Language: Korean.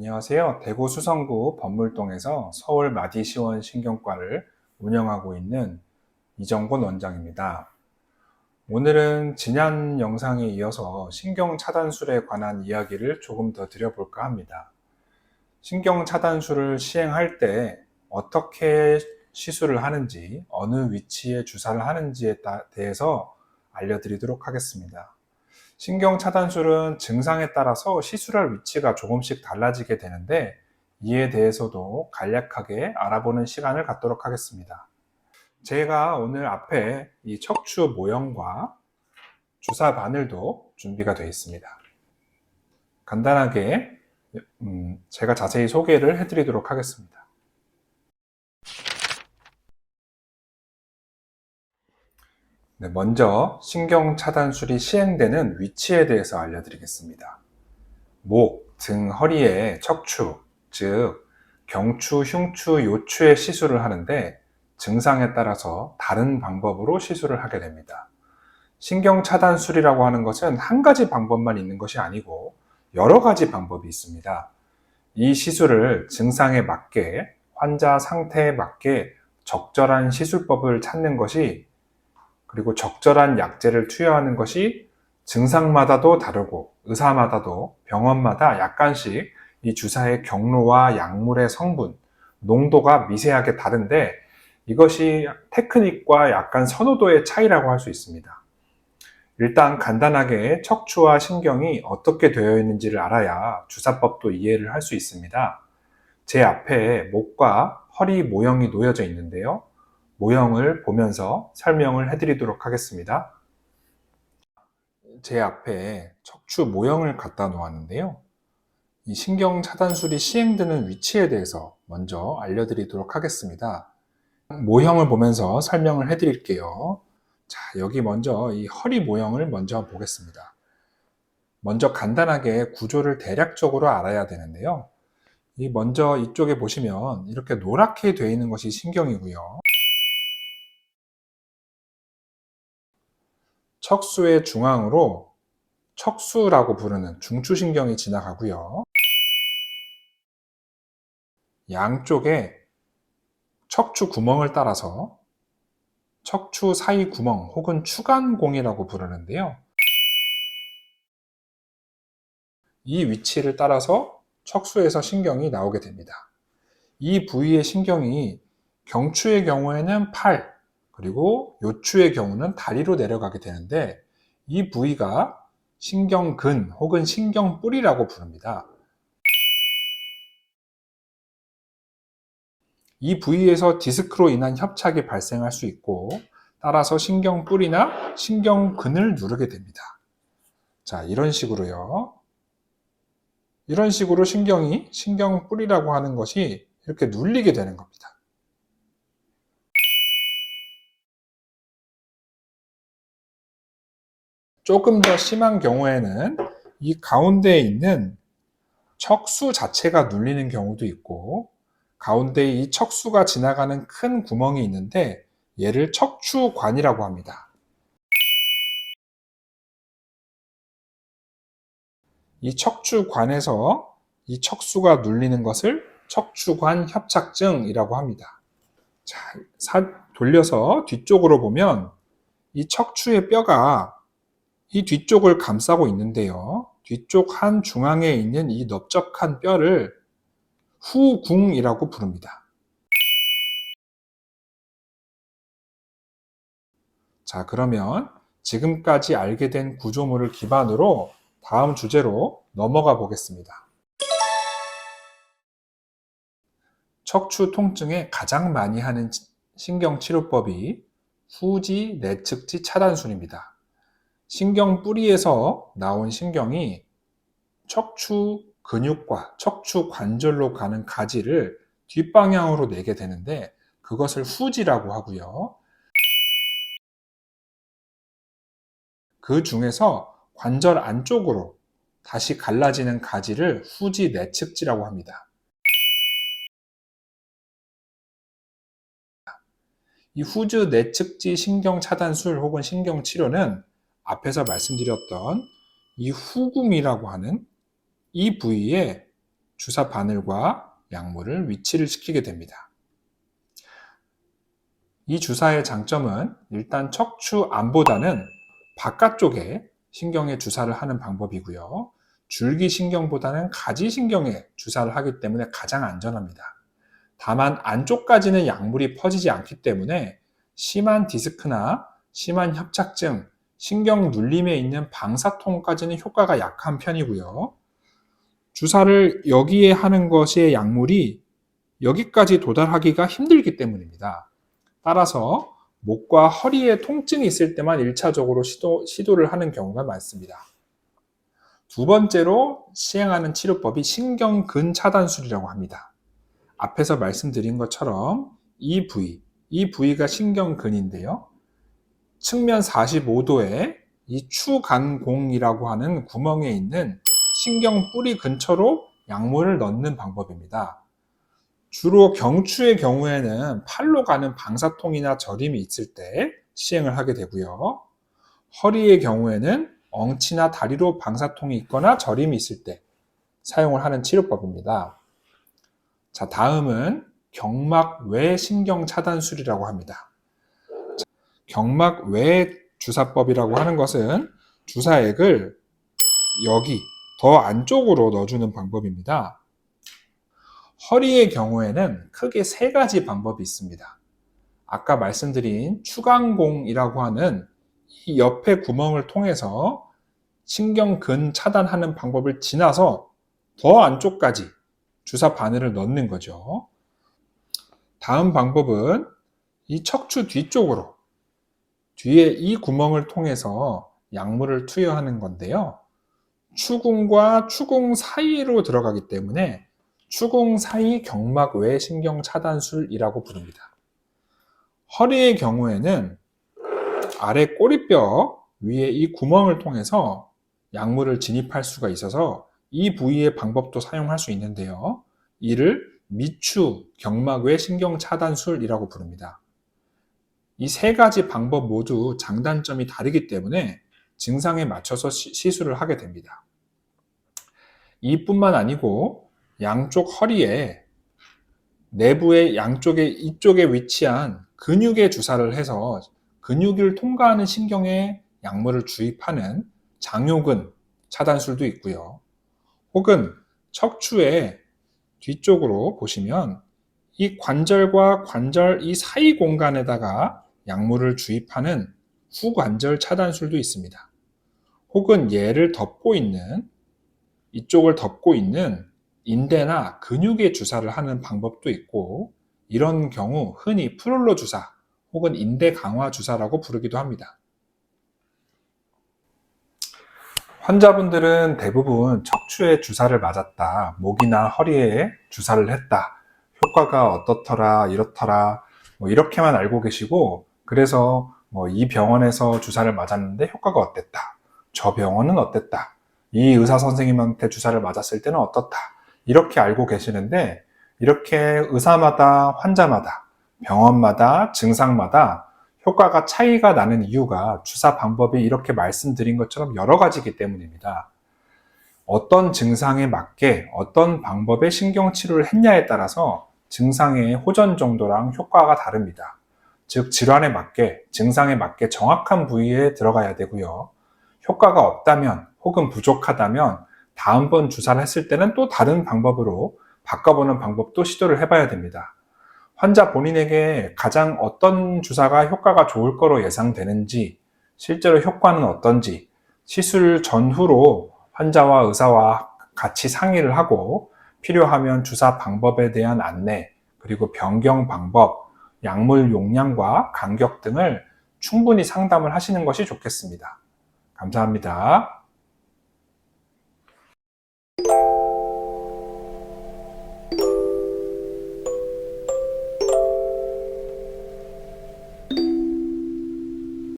안녕하세요. 대구 수성구 법물동에서 서울 마디시원 신경과를 운영하고 있는 이정곤 원장입니다. 오늘은 지난 영상에 이어서 신경 차단술에 관한 이야기를 조금 더 드려볼까 합니다. 신경 차단술을 시행할 때 어떻게 시술을 하는지, 어느 위치에 주사를 하는지에 대해서 알려드리도록 하겠습니다. 신경 차단술은 증상에 따라서 시술할 위치가 조금씩 달라지게 되는데 이에 대해서도 간략하게 알아보는 시간을 갖도록 하겠습니다. 제가 오늘 앞에 이 척추 모형과 주사 바늘도 준비가 되어 있습니다. 간단하게 음, 제가 자세히 소개를 해드리도록 하겠습니다. 네, 먼저 신경 차단술이 시행되는 위치에 대해서 알려드리겠습니다. 목, 등, 허리에 척추, 즉 경추, 흉추, 요추에 시술을 하는데 증상에 따라서 다른 방법으로 시술을 하게 됩니다. 신경 차단술이라고 하는 것은 한 가지 방법만 있는 것이 아니고 여러 가지 방법이 있습니다. 이 시술을 증상에 맞게 환자 상태에 맞게 적절한 시술법을 찾는 것이 그리고 적절한 약제를 투여하는 것이 증상마다도 다르고 의사마다도 병원마다 약간씩 이 주사의 경로와 약물의 성분, 농도가 미세하게 다른데 이것이 테크닉과 약간 선호도의 차이라고 할 수 있습니다. 일단 간단하게 척추와 신경이 어떻게 되어 있는지를 알아야 주사법도 이해를 할 수 있습니다. 제 앞에 목과 허리 모형이 놓여져 있는데요. 모형을 보면서 설명을 해드리도록 하겠습니다. 제 앞에 척추 모형을 갖다 놓았는데요. 이 신경 차단술이 시행되는 위치에 대해서 먼저 알려드리도록 하겠습니다. 모형을 보면서 설명을 해드릴게요. 자, 여기 먼저 이 허리 모형을 먼저 보겠습니다. 먼저 간단하게 구조를 대략적으로 알아야 되는데요. 이 먼저 이쪽에 보시면 이렇게 노랗게 되어 있는 것이 신경이고요. 척수의 중앙으로 척수라고 부르는 중추신경이 지나가고요. 양쪽에 척추 구멍을 따라서 척추 사이 구멍 혹은 추간공이라고 부르는데요. 이 위치를 따라서 척수에서 신경이 나오게 됩니다. 이 부위의 신경이 경추의 경우에는 팔, 그리고 요추의 경우는 다리로 내려가게 되는데 이 부위가 신경근 혹은 신경뿌리라고 부릅니다. 이 부위에서 디스크로 인한 협착이 발생할 수 있고 따라서 신경뿌리나 신경근을 누르게 됩니다. 자, 이런 식으로요. 이런 식으로 신경이 신경뿌리라고 하는 것이 이렇게 눌리게 되는 겁니다. 조금 더 심한 경우에는 이 가운데에 있는 척수 자체가 눌리는 경우도 있고 가운데에 이 척수가 지나가는 큰 구멍이 있는데 얘를 척추관이라고 합니다. 이 척추관에서 이 척수가 눌리는 것을 척추관 협착증이라고 합니다. 자, 돌려서 뒤쪽으로 보면 이 척추의 뼈가 이 뒤쪽을 감싸고 있는데요. 뒤쪽 한 중앙에 있는 이 넓적한 뼈를 후궁이라고 부릅니다. 자, 그러면 지금까지 알게 된 구조물을 기반으로 다음 주제로 넘어가 보겠습니다. 척추 통증에 가장 많이 하는 신경치료법이 후지 내측지 차단술입니다. 신경 뿌리에서 나온 신경이 척추 근육과 척추 관절로 가는 가지를 뒷방향으로 내게 되는데 그것을 후지라고 하고요. 그 중에서 관절 안쪽으로 다시 갈라지는 가지를 후지 내측지라고 합니다. 이 후즈 내측지 신경 차단술 혹은 신경 치료는 앞에서 말씀드렸던 이 후궁이라고 하는 이 부위에 주사 바늘과 약물을 위치를 시키게 됩니다. 이 주사의 장점은 일단 척추 안보다는 바깥쪽에 신경에 주사를 하는 방법이고요. 줄기 신경보다는 가지 신경에 주사를 하기 때문에 가장 안전합니다. 다만 안쪽까지는 약물이 퍼지지 않기 때문에 심한 디스크나 심한 협착증, 신경 눌림에 있는 방사통까지는 효과가 약한 편이고요. 주사를 여기에 하는 것의 약물이 여기까지 도달하기가 힘들기 때문입니다. 따라서 목과 허리에 통증이 있을 때만 1차적으로 시도, 시도를 하는 경우가 많습니다. 두 번째로 시행하는 치료법이 신경근 차단술이라고 합니다. 앞에서 말씀드린 것처럼 이 부위, 이 부위가 신경근인데요. 측면 45도에 이 추간공이라고 하는 구멍에 있는 신경 뿌리 근처로 약물을 넣는 방법입니다. 주로 경추의 경우에는 팔로 가는 방사통이나 저림이 있을 때 시행을 하게 되고요. 허리의 경우에는 엉치나 다리로 방사통이 있거나 저림이 있을 때 사용을 하는 치료법입니다. 자, 다음은 경막 외 신경 차단술이라고 합니다. 경막 외 주사법이라고 하는 것은 주사액을 여기 더 안쪽으로 넣어주는 방법입니다. 허리의 경우에는 크게 세 가지 방법이 있습니다. 아까 말씀드린 추강공이라고 하는 이 옆에 구멍을 통해서 신경근 차단하는 방법을 지나서 더 안쪽까지 주사 바늘을 넣는 거죠. 다음 방법은 이 척추 뒤쪽으로 뒤에 이 구멍을 통해서 약물을 투여하는 건데요. 추궁과 추궁 사이로 들어가기 때문에 추궁 사이 경막 외 신경 차단술이라고 부릅니다. 허리의 경우에는 아래 꼬리뼈 위에 이 구멍을 통해서 약물을 진입할 수가 있어서 이 부위의 방법도 사용할 수 있는데요. 이를 미추 경막 외 신경 차단술이라고 부릅니다. 이 세 가지 방법 모두 장단점이 다르기 때문에 증상에 맞춰서 시술을 하게 됩니다. 이뿐만 아니고 양쪽 허리에 내부의 양쪽에 이쪽에 위치한 근육에 주사를 해서 근육을 통과하는 신경에 약물을 주입하는 장요근 차단술도 있고요. 혹은 척추의 뒤쪽으로 보시면 이 관절과 관절 이 사이 공간에다가 약물을 주입하는 후관절 차단술도 있습니다. 혹은 얘를 덮고 있는 이쪽을 덮고 있는 인대나 근육에 주사를 하는 방법도 있고 이런 경우 흔히 프롤로 주사 혹은 인대 강화 주사라고 부르기도 합니다. 환자분들은 대부분 척추에 주사를 맞았다, 목이나 허리에 주사를 했다, 효과가 어떻더라, 이렇더라, 뭐 이렇게만 알고 계시고, 그래서 뭐 이 병원에서 주사를 맞았는데 효과가 어땠다, 저 병원은 어땠다, 이 의사 선생님한테 주사를 맞았을 때는 어떻다, 이렇게 알고 계시는데, 이렇게 의사마다, 환자마다, 병원마다, 증상마다 효과가 차이가 나는 이유가 주사 방법이 이렇게 말씀드린 것처럼 여러 가지이기 때문입니다. 어떤 증상에 맞게 어떤 방법의 신경치료를 했냐에 따라서 증상의 호전 정도랑 효과가 다릅니다. 즉, 질환에 맞게, 증상에 맞게 정확한 부위에 들어가야 되고요. 효과가 없다면 혹은 부족하다면 다음번 주사를 했을 때는 또 다른 방법으로 바꿔보는 방법도 시도를 해봐야 됩니다. 환자 본인에게 가장 어떤 주사가 효과가 좋을 거로 예상되는지, 실제로 효과는 어떤지, 시술 전후로 환자와 의사와 같이 상의를 하고 필요하면 주사 방법에 대한 안내, 그리고 변경 방법, 약물 용량과 간격 등을 충분히 상담을 하시는 것이 좋겠습니다. 감사합니다.